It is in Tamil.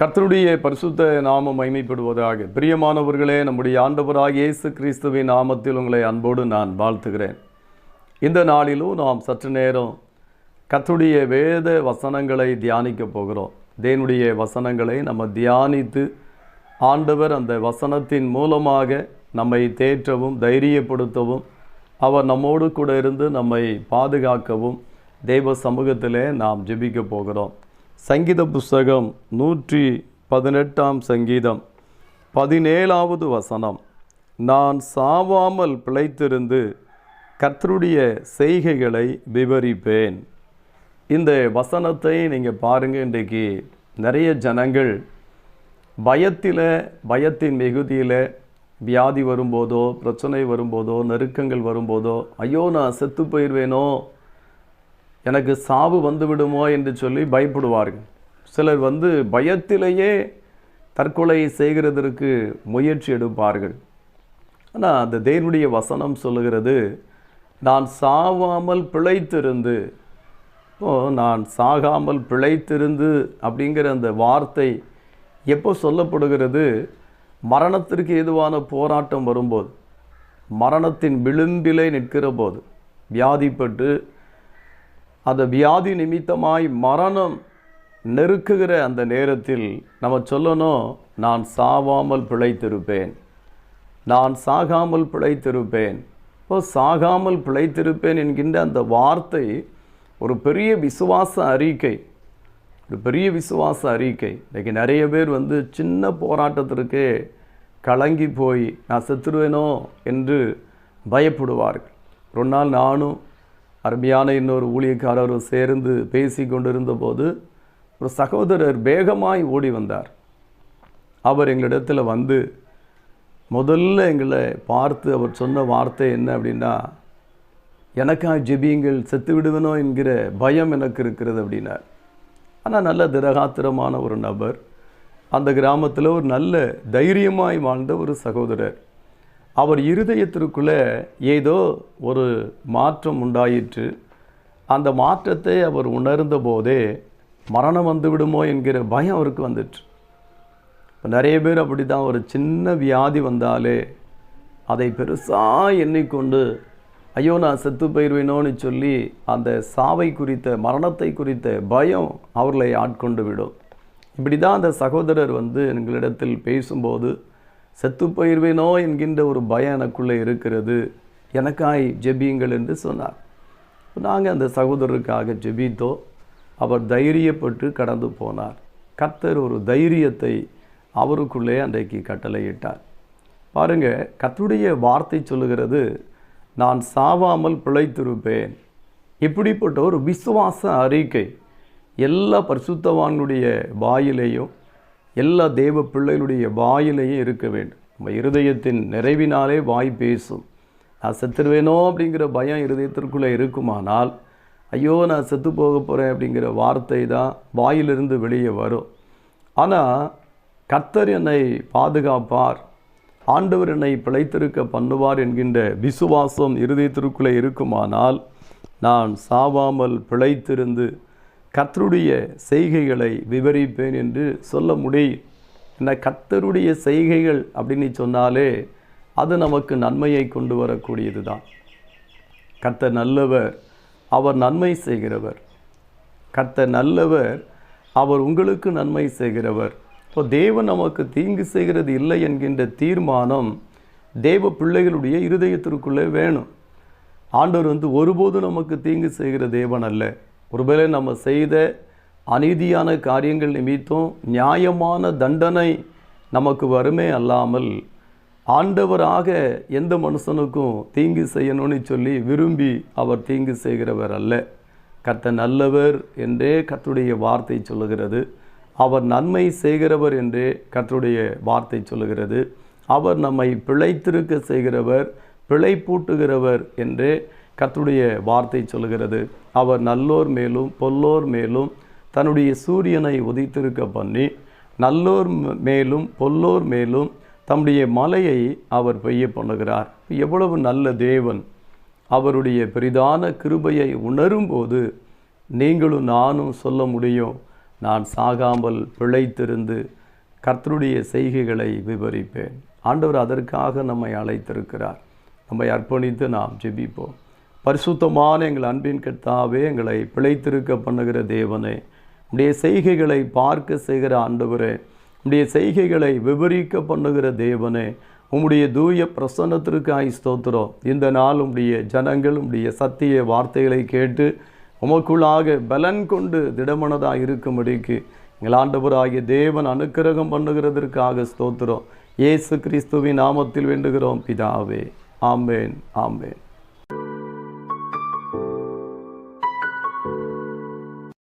கர்த்தருடைய பரிசுத்த நாமம் மைமைப்படுவதாக பிரியமானவர்களே நம்முடைய ஆண்டவராக இயேசு கிறிஸ்துவின் நாமத்தில் உங்களை அன்போடு நான் வாழ்த்துகிறேன். இந்த நாளிலும் நாம் சற்று நேரம் கர்த்தருடைய வேத வசனங்களை தியானிக்க போகிறோம். தேவனுடைய வசனங்களை நம்ம தியானித்து ஆண்டவர் அந்த வசனத்தின் மூலமாக நம்மை தேற்றவும் தைரியப்படுத்தவும் அவர் நம்மோடு கூட இருந்து நம்மை பாதுகாக்கவும் தெய்வ சமூகத்திலே நாம் ஜெபிக்க போகிறோம். சங்கீத புஸ்தகம் நூற்றி பதினெட்டாம் சங்கீதம் பதினேழாவது வசனம். நான் சாவாமல் பிழைத்திருந்து கர்த்தருடைய செய்கைகளை விவரிப்பேன். இந்த வசனத்தை நீங்கள் பாருங்கள் இன்றைக்கு நிறைய ஜனங்கள் பயத்தில் பயத்தின் மிகுதியில் வியாதி வரும்போதோ பிரச்சனை வரும்போதோ நெருக்கங்கள் வரும்போதோ ஐயோ நான் செத்து போயிடுவேனோ எனக்கு சாவு வந்து விடுமோ என்று சொல்லி பயப்படுவார்கள். சிலர் வந்து பயத்திலேயே தற்கொலை செய்கிறதற்கு முயற்சி எடுப்பார்கள். ஆனால் அந்த தேவனுடைய வசனம் சொல்லுகிறது நான் சாவாமல் பிழைத்திருந்து ஓ நான் சாகாமல் பிழைத்திருந்து அப்படிங்கிற அந்த வார்த்தை எப்போ சொல்லப்படுகிறது? மரணத்திற்கு எதுவான போராட்டம் வரும்போது. மரணத்தின் விளிம்பிலே நிற்கிற போது வியாதிப்பட்டு அந்த வியாதி நிமித்தமாய் மரணம் நெருக்குகிற அந்த நேரத்தில் நம்ம சொல்லணும் நான் சாவாமல் பிழைத்திருப்பேன். நான் சாகாமல் பிழைத்திருப்பேன். இப்போ சாகாமல் பிழைத்திருப்பேன் என்கின்ற அந்த வார்த்தை ஒரு பெரிய விசுவாச அறிக்கை. ஒரு பெரிய விசுவாச அறிக்கை. இன்றைக்கி நிறைய பேர் வந்து சின்ன போராட்டத்திற்கே கலங்கி போய் நான் செத்துருவேனோ? என்று பயப்படுவார்கள். ஒரு நாள் நானும் அருமையான இன்னொரு ஊழியக்காரர் சேர்ந்து பேசி கொண்டிருந்தபோது ஒரு சகோதரர் வேகமாய் ஓடி வந்தார். அவர் எங்களிடத்தில் வந்து முதல்ல எங்களை பார்த்து அவர் சொன்ன வார்த்தை என்ன அப்படின்னா எனக்கா ஜெபியுங்கள் செத்து விடுவேனோ என்கிற பயம் எனக்கு இருக்கிறது அப்படின்னார். ஆனால் நல்ல திரகாத்திரமான ஒரு நபர். அந்த கிராமத்தில் ஒரு நல்ல தைரியமாய் வாழ்ந்த ஒரு சகோதரர். அவர் இருதயத்திற்குள்ளே ஏதோ ஒரு மாற்றம் உண்டாயிற்று. அந்த மாற்றத்தை அவர் உணர்ந்த போதே மரணம் வந்துவிடுமோ என்கிற பயம் அவருக்கு வந்துட்டு இப்போ நிறைய பேர் அப்படி தான் ஒரு சின்ன வியாதி வந்தாலே அதை பெருசாக எண்ணிக்கொண்டு ஐயோ நான் செத்து போயிடுவேனோன்னு சொல்லி அந்த சாவை குறித்த மரணத்தை குறித்த பயம் அவர்களை ஆட்கொண்டு விடும். இப்படி தான் அந்த சகோதரர் வந்து எங்களிடத்தில் பேசும்போது செத்து போயிடுவேனோ என்கின்ற ஒரு பயம் எனக்குள்ளே இருக்கிறது. எனக்காய் ஜெபியுங்கள் என்று சொன்னார். நாங்கள் அந்த சகோதரருக்காக ஜெபித்தோ அவர் தைரியப்பட்டு கடந்து போனார். கத்தர் ஒரு தைரியத்தை அவருக்குள்ளே அன்றைக்கு கட்டளையிட்டார். பாருங்க கத்துடைய வார்த்தை சொல்லுகிறது நான் சாவாமல் பிழைத்திருப்பேன். இப்படிப்பட்ட ஒரு விசுவாச அறிக்கை எல்லா பரிசுத்தவானுடைய வாயிலையும் எல்லா தேவ பிள்ளைகளுடைய வாயிலையும் இருக்க வேண்டும். நம்ம இருதயத்தின் நிறைவினாலே வாய் பேசும். நான் செத்துருவேனோ அப்படிங்கிற பயம் இருதயத்திற்குள்ளே இருக்குமானால் ஐயோ நான் செத்து போக போகிறேன் அப்படிங்கிற வார்த்தை தான் வாயிலிருந்து வெளியே வரும். ஆனால் கர்த்தர் என்னை பாதுகாப்பார். ஆண்டவர் என்னை பிழைத்திருக்க பண்ணுவார் என்கின்ற விசுவாசம் இருதயத்திற்குள்ளே இருக்குமானால் நான் சாவாமல் பிழைத்திருந்து கத்தருடைய செய்கைகளை விவரிப்பேன் என்று சொல்ல முடியும். என்ன கத்தருடைய செய்கைகள் அப்படின்னு சொன்னாலே அது நமக்கு நன்மையை கொண்டு வரக்கூடியது தான் கர்த்தர் நல்லவர் அவர் நன்மை செய்கிறவர். கர்த்தர் நல்லவர் அவர் உங்களுக்கு நன்மை செய்கிறவர். இப்போ தேவன் நமக்கு தீங்கு செய்கிறது இல்லை என்கின்ற தீர்மானம் தேவ பிள்ளைகளுடைய இருதயத்திற்குள்ளே வேணும். ஆண்டவர் வந்து ஒருபோதும் நமக்கு தீங்கு செய்கிற தேவன் அல்ல. ஒருவேளை நம்ம செய்த அநீதியான காரியங்கள் நிமித்தம் நியாயமான தண்டனை நமக்கு வருமே அல்லாமல் ஆண்டவராக எந்த மனுஷனுக்கும் தீங்கு செய்யணும்னு சொல்லி விரும்பி அவர் தீங்கு செய்கிறவர் அல்ல. கத்த நல்லவர் என்றே கத்துடைய வார்த்தை சொல்லுகிறது. அவர் நன்மை செய்கிறவர் என்றே கத்துடைய வார்த்தை சொல்லுகிறது. அவர் நம்மை பிழைத்திருக்க செய்கிறவர் பிழைப்பூட்டுகிறவர் என்றே கர்த்தருடைய வார்த்தை சொல்லுகிறது. அவர் நல்லோர் மேலும் பொல்லோர் மேலும் தன்னுடைய சூரியனை உதித்திருக்க பண்ணி நல்லோர் மேலும் பொல்லோர் மேலும் தம்முடைய மலையை அவர் பெய்ய பண்ணுகிறார். எவ்வளவு நல்ல தேவன். அவருடைய பெரிதான கிருபையை உணரும்போது நீங்களும் நானும் சொல்ல முடியும். நான் சாகாமல் பிழைத்திருந்து கர்த்தருடைய செய்கைகளை விவரிப்பேன். ஆண்டவர் அதற்காக நம்மை அழைத்திருக்கிறார். நம்மை அர்ப்பணித்து நாம் ஜெபிப்போம். பரிசுத்தமான எங்கள் அன்பின் கர்த்தாவே எங்களை பிழைத்திருக்க பண்ணுகிற தேவனே உடைய செய்கைகளை பார்க்க செய்கிற ஆண்டவரே உடைய செய்கைகளை விவரிக்க பண்ணுகிற தேவனே உம்முடைய தூய பிரசன்னத்திற்காய் ஸ்தோத்திரம். இந்த நாள் உம்முடைய ஜனங்கள் உம்முடைய சத்திய வார்த்தைகளை கேட்டு உமக்குள்ளாக பலன் கொண்டு திடமனதாக இருக்கும்படிக்கு எங்கள் ஆண்டவராகிய தேவன் அனுக்கிரகம் பண்ணுகிறதற்காக ஸ்தோத்திரம். இயேசு கிறிஸ்துவின் நாமத்தில் வேண்டுகிறோம் பிதாவே. ஆமேன் ஆமேன்.